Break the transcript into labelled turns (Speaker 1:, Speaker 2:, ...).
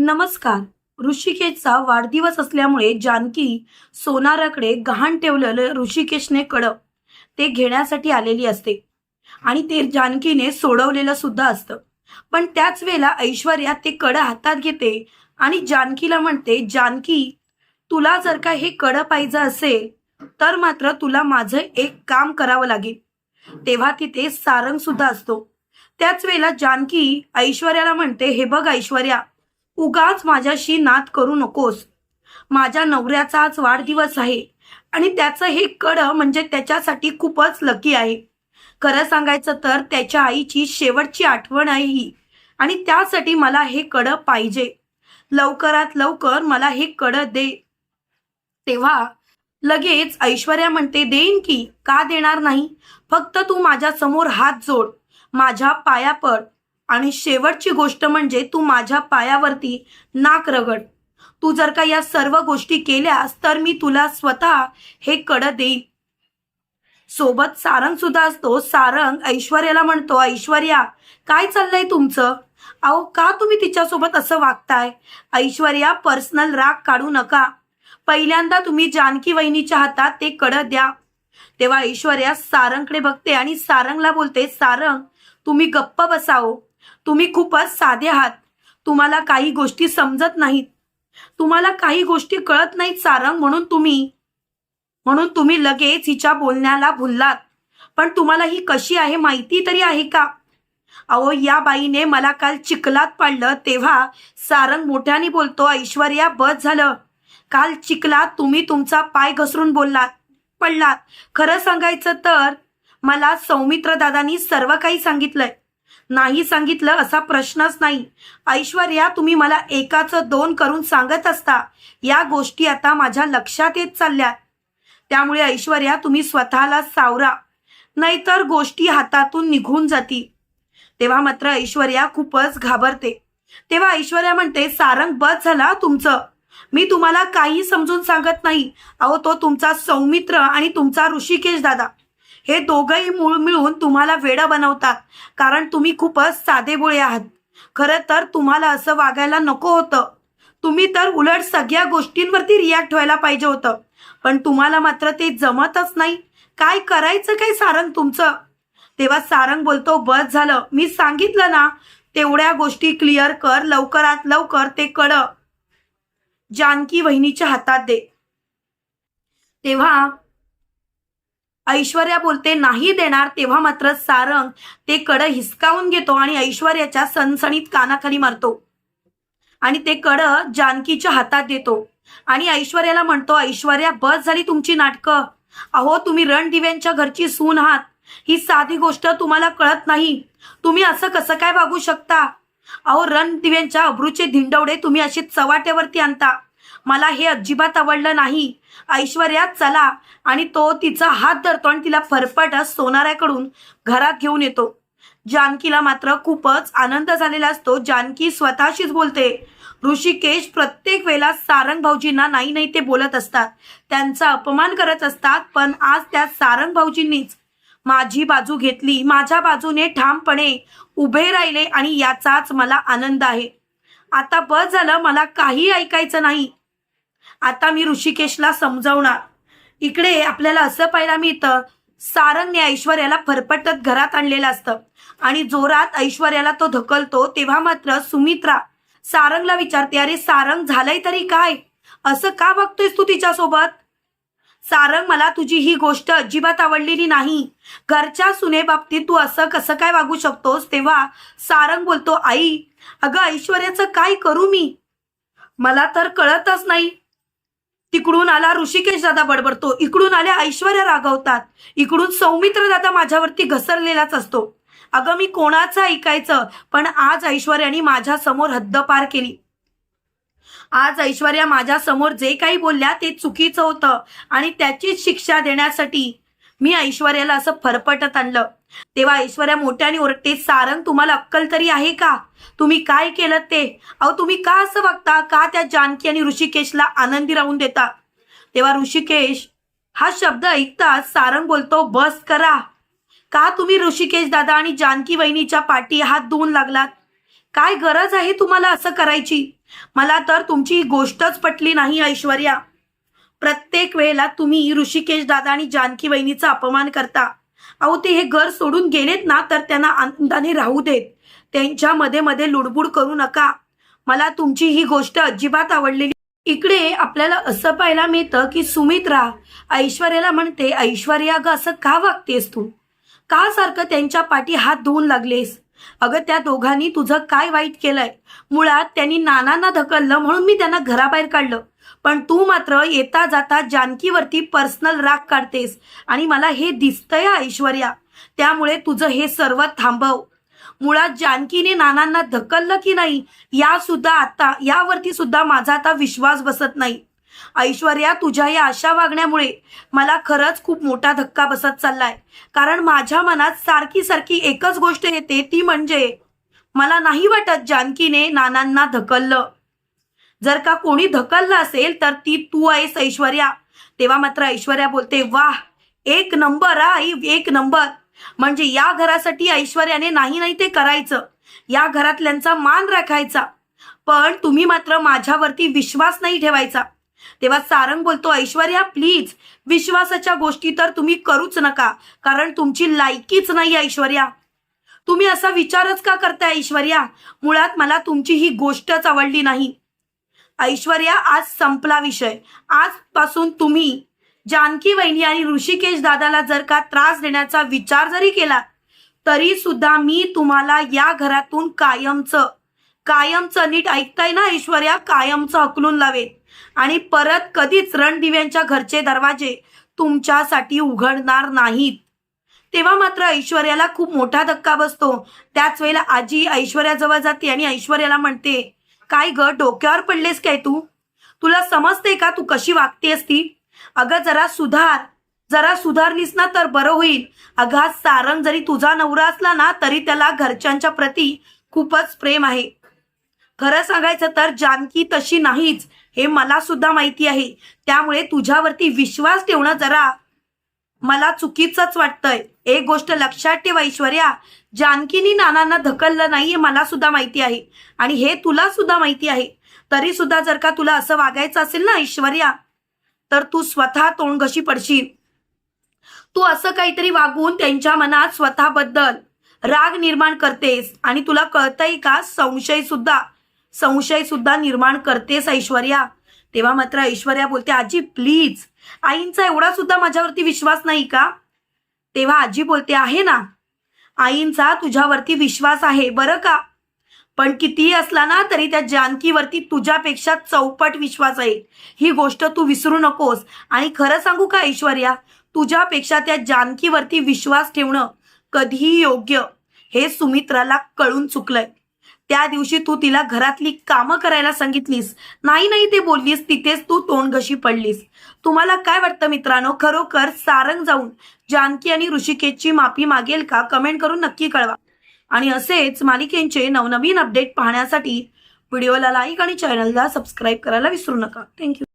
Speaker 1: नमस्कार. ऋषिकेशचा वाढदिवस असल्यामुळे जानकी सोनाराकडे गहाण ठेवलेलं ऋषिकेशने कडक. ते घेण्यासाठी आलेली असते. आणि ते जानकीने सोडवलेलं सुद्धा असतं. पण त्याच वेळेला ऐश्वर्या ते कडं हातात घेते आणि जानकीला म्हणते जानकी तुला जर का हे कडं पाहिजे असेल तर मात्र तुला माझं एक काम करावं लागेल. तेव्हा तिथे सारंग सुद्धा असतो. त्याच वेळेला जानकी ऐश्वर्याला म्हणते हे बघ ऐश्वर्या उगाच माझ्याशी नात करू नकोस. माझ्या नवऱ्याचा आज वाढदिवस आहे आणि त्याचं हे कडं म्हणजे त्याच्यासाठी खूपच लकी आहे. खरं सांगायचं तर त्याच्या आईची शेवटची आठवण आहे ही आणि त्यासाठी मला हे कडं पाहिजे. लवकरात लवकर मला हे कडं दे. तेव्हा लगेच ऐश्वर्या म्हणते देईन की का देणार नाही? फक्त तू माझ्यासमोर हात जोड. माझ्या पाया पड. आणि शेवटची गोष्ट म्हणजे तू माझ्या पायावरती नाक रगड. तू जर का या सर्व गोष्टी केल्यास तर मी तुला स्वतः हे कडं देईन. सोबत सारंग सुद्धा असतो. सारंग ऐश्वर्याला म्हणतो ऐश्वर्या काय चाललंय तुमचं? अहो का तुम्ही तिच्यासोबत असं वागताय? ऐश्वर्या पर्सनल राग काढू नका. पहिल्यांदा तुम्ही जानकी वहिनीच्या हातात ते कड द्या. तेव्हा ऐश्वर्या सारंगकडे बघते आणि सारंगला बोलते सारंग तुम्ही गप्प बसाओ. तुम्ही खूपच साधे आहात. तुम्हाला काही गोष्टी समजत नाहीत. तुम्हाला काही गोष्टी कळत नाहीत सारंग म्हणून तुम्ही म्हणून तुम्ही लगेच हिच्या बोलण्याला भुललात. पण तुम्हाला ही कशी आहे माहिती तरी आहे का? अहो या बाईने मला काल चिखलात पाडलं तेव्हा सारंग मोठ्याने बोलतो ऐश्वर्या बस झालं. काल चिखलात तुम्ही तुमचा पाय घसरून बोललात पडलात. खरं सांगायचं तर मला सौमित्र दादानी सर्व काही सांगितलंय. नाही सांगितलं असा प्रश्नच नाही. ऐश्वर्या तुम्ही मला एकाचं दोन करून सांगत असता. या गोष्टी आता माझ्या लक्षात येत चालल्या त्यामुळे ऐश्वर्या तुम्ही स्वतःला सावरा. नाहीतर गोष्टी हातातून निघून जातील. तेव्हा मात्र ऐश्वर्या खूपच घाबरते. तेव्हा ऐश्वर्या म्हणते सारंग बस झाला तुमचं. मी तुम्हाला काही समजून सांगत नाही. अहो तो तुमचा सौमित्र आणि तुमचा ऋषिकेश दादा. हे दोघंही मूळ मिळून तुम्हाला वेडं बनवतात कारण तुम्ही खूपच साधेबोळे आहात. खरं तर तुम्हाला असं वागायला नको होतं. तुम्ही तर उलट सगळ्या गोष्टींवरती रिॲक्ट व्हायला पाहिजे होतं. पण तुम्हाला मात्र ते जमतच नाही. काय करायचं काय सारंग तुमचं? तेव्हा सारंग बोलतो बस झालं. मी सांगितलं ना तेवढ्या गोष्टी क्लिअर कर. लवकरात लवकर ते कड जानकी वहिनीच्या हातात दे. तेव्हा ऐश्वर्या बोलते नाही देणार तेव्हा मात्र सारंग ते कड हिसकावून घेतो आणि ऐश्वर्याच्या सणसणीत कानाखाली मारतो. आणि ते कड जानकीच्या हातात देतो. आणि ऐश्वर्याला म्हणतो ऐश्वर्या बस झाली तुमची नाटकं. अहो तुम्ही रणदिव्यांच्या घरची सून आहात. ही साधी गोष्ट तुम्हाला कळत नाही. तुम्ही असं कसं काय वागू शकता? अहो रणदिव्यांच्या अब्रूचे धिंडवडे तुम्ही अशी चवाट्यावरती आणता. मला हे अजिबात आवडलं नाही. ऐश्वर्या चला. आणि तो तिचा हात धरतो आणि तिला फरफटा सोनाऱ्याकडून घरात घेऊन येतो. जानकीला मात्र खूपच आनंद झालेला असतो. जानकी स्वतःशीच बोलते. ऋषिकेश प्रत्येक वेळेला सारंग भाऊजींना नाही नाही ते बोलत असतात. त्यांचा अपमान करत असतात पण आज त्या सारंग भाऊजींनीच माझी बाजू घेतली. माझ्या बाजूने ठामपणे उभे राहिले आणि याचाच मला आनंद आहे. आता बस झालं मला काही ऐकायचं नाही. आता मी ऋषिकेशला समजवणार. इकडे आपल्याला असं पाहायला मिळतं सारंगने ऐश्वर्याला फरफटत घरात आणलेलं असतं आणि जोरात ऐश्वर्याला तो धकलतो तेव्हा मात्र सुमित्रा सारंगला विचारते अरे सारंग झालंय तरी काय? असं का बघतोयस तू तिच्यासोबत? सारंग मला तुझी ही गोष्ट अजिबात आवडलेली नाही. घरच्या सुने बाबतीत तू असं कसं काय वागू शकतोस? तेव्हा सारंग बोलतो आई अगं ऐश्वर्याचं काय करू मी? मला तर कळतच नाही. तिकडून आला ऋषिकेश दादा बडबडतो. इकडून आल्या ऐश्वर्या रागवतात. इकडून सौमित्र दादा माझ्यावरती घसरलेलाच असतो. अगं मी कोणाचं ऐकायचं? पण आज ऐश्वर्याने माझ्यासमोर हद्द पार केली. आज ऐश्वर्या माझ्यासमोर जे काही बोलल्या ते चुकीचं होतं आणि त्याचीच शिक्षा देण्यासाठी मी ऐश्वर्याला असं फरफटत आणलं. तेव्हा ऐश्वर्या मोठ्याने ओरडते सारंग तुम्हाला अक्कल तरी आहे का? तुम्ही काय केलं ते? अहो तुम्ही का असं बघता? का त्या जानकी आणि ऋषिकेशला आनंदी राहून देता? तेव्हा ऋषिकेश हा शब्द ऐकताच सारंग बोलतो बस करा. का तुम्ही ऋषिकेश दादा आणि जानकी वहिनीच्या पाठी हात धुवून लागलात? काय गरज आहे तुम्हाला असं करायची? मला तर तुमची गोष्टच पटली नाही ऐश्वर्या. प्रत्येक वेळेला तुम्ही ऋषिकेश दादा आणि जानकी वहिनीचा अपमान करता. अहो ते हे घर सोडून गेलेत ना तर त्यांना आनंदाने राहू देत. त्यांच्या मध्ये मध्ये लुडबुड करू नका. मला तुमची ही गोष्ट अजिबात आवडलेली इकडे आपल्याला असं पाहायला मिळतं की सुमित्रा ऐश्वर्याला म्हणते ऐश्वर्या ग असं का वागतेस तू? का सारखं त्यांच्या पाठी हात धुवून लागलेस? अगं त्या दोघांनी तुझं काय वाईट केलंय? मुळात त्यांनी नानांना ढकललं म्हणून मी त्यांना घराबाहेर काढलं. पण तू मात्र येता जाता जानकीवरती पर्सनल राग काढतेस. आणि मला हे दिसतंय ऐश्वर्या. त्यामुळे तुझं हे सर्व थांबव. मुळात जानकीने नानांना धकललं की नाही या सुद्धा आता यावरती सुद्धा माझा आता विश्वास बसत नाही. ऐश्वर्या तुझ्या या अशा वागण्यामुळे मला खरंच खूप मोठा धक्का बसत चाललाय. कारण माझ्या मनात सारखी सारखी एकच गोष्ट येते ती म्हणजे मला नाही वाटत जानकीने नानांना धकललं जर का कोणी धकललं असेल तर ती तू आहेस ऐश्वर्या. तेव्हा मात्र ऐश्वर्या बोलते वाह एक नंबर हा आई एक नंबर. म्हणजे या घरासाठी ऐश्वर्याने नाही नाही ते करायचं. या घरातल्यांचा मान राखायचा. पण तुम्ही मात्र माझ्यावरती विश्वास नाही ठेवायचा. तेव्हा सारंग बोलतो ऐश्वर्या प्लीज विश्वासाच्या गोष्टी तर तुम्ही करूच नका कारण तुमची लायकीच नाही ऐश्वर्या. तुम्ही असा विचारच का करताय ऐश्वर्या? मुळात मला तुमची ही गोष्टच आवडली नाही. ऐश्वर्या आज संपला विषय. आजपासून तुम्ही जानकी वहिनी आणि ऋषिकेश दादाला जर का त्रास देण्याचा विचार जरी केला तरी सुद्धा मी तुम्हाला या घरातून कायमचं कायमचं नीट ऐकताय ना ऐश्वर्या? कायमचं हकलून लावेल आणि परत कधीच रणदिव्यांच्या घरचे दरवाजे तुमच्यासाठी उघडणार नाहीत. तेव्हा मात्र ऐश्वर्याला खूप मोठा धक्का बसतो. त्याच वेळेला आजी ऐश्वर्याजवळ जाते आणि ऐश्वर्याला म्हणते काय ग? डोक्यावर पडलेस काय तू? तुला समजते का तू कशी वागतेस ती? अगं जरा सुधार. जरा सुधारलीस ना तर बरं होईल. अगं हा सारंग जरी तुझा नवरा असला ना तरी त्याला घरच्यांच्या प्रती खूपच प्रेम आहे. खरं सांगायचं तर जानकी तशी नाहीच. हे मला सुद्धा माहिती आहे. त्यामुळे तुझ्यावरती विश्वास ठेवणं जरा मला चुकीचंच वाटतंय. एक गोष्ट लक्षात ठेव ऐश्वर्या जानकीनी नानांना ढकललं नाहीये मला सुद्धा माहिती आहे. आणि हे तुला सुद्धा माहिती आहे. तरी सुद्धा जर का तुला असं वागायचं असेल ना ऐश्वर्या तर तू स्वतः तोंडघशी पडशील. तू असं काहीतरी वागून त्यांच्या मनात स्वतःबद्दल राग निर्माण करतेस आणि तुला कळतंय का? संशय सुद्धा संशय सुद्धा निर्माण करतेस ऐश्वर्या. तेव्हा मात्र ऐश्वर्या बोलते आजी प्लीज आईंचा एवढा सुद्धा माझ्यावरती विश्वास नाही का? तेव्हा आजी बोलते आहे ना? आईंचा तुझ्यावरती विश्वास आहे बरं का? पण कितीही असला ना तरी त्या जानकीवरती तुझ्यापेक्षा चौपट विश्वास आहे. ही गोष्ट तू विसरू नकोस. आणि खरं सांगू का ऐश्वर्या? तुझ्यापेक्षा त्या जानकीवरती विश्वास ठेवणं कधीही योग्य. हे सुमित्राला कळून चुकलंय. त्या दिवशी तू तिला घरातली कामं करायला सांगितलीस. नाही नाही ते बोललीस तिथेच तू तोंडघशी पडलीस. तुम्हाला काय वाटतं मित्रांनो? खरोखर सारंग जाऊन जानकी आणि ऋषिकेशची माफी मागेल का? कमेंट करून नक्की कळवा. आणि असेच मालिकेंचे नवनवीन अपडेट पाहण्यासाठी व्हिडिओला लाईक आणि चॅनलला सबस्क्राईब करायला विसरू नका. थँक्यू.